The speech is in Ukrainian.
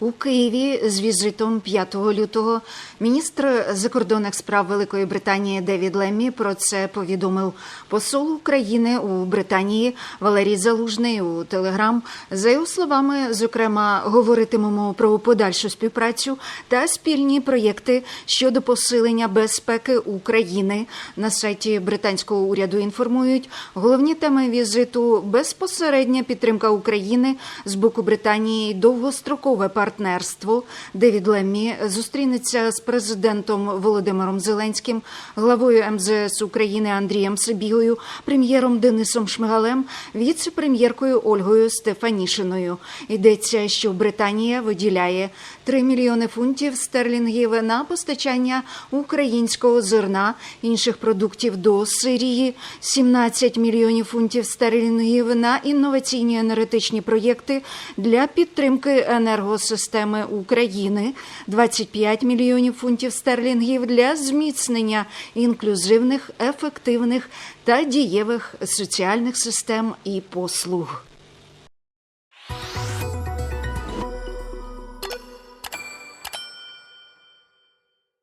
У Києві з візитом 5 лютого міністр закордонних справ Великої Британії Девід Леммі про це повідомив посол України у Британії Валерій Залужний у Телеграм. За його словами, зокрема, говоритимемо про подальшу співпрацю та спільні проєкти щодо посилення безпеки України. На сайті британського уряду інформують головні теми візиту безпосередня підтримка України з боку Британії, довгострокове партнерство. Девід Леммі зустрінеться з президентом Володимиром Зеленським, главою МЗС України Андрієм Сибігою, прем'єром Денисом Шмигалем, віце-прем'єркою Ольгою Стефанішиною. Йдеться, що Британія виділяє 3 мільйони фунтів стерлінгів на постачання українського зерна, інших продуктів до Сирії, 17 мільйонів фунтів стерлінгів на інноваційні енергетичні проєкти для підтримки енергосистеми України, 25 мільйонів фунтів стерлінгів для зміцнення інклюзивних, ефективних та дієвих соціальних систем і послуг.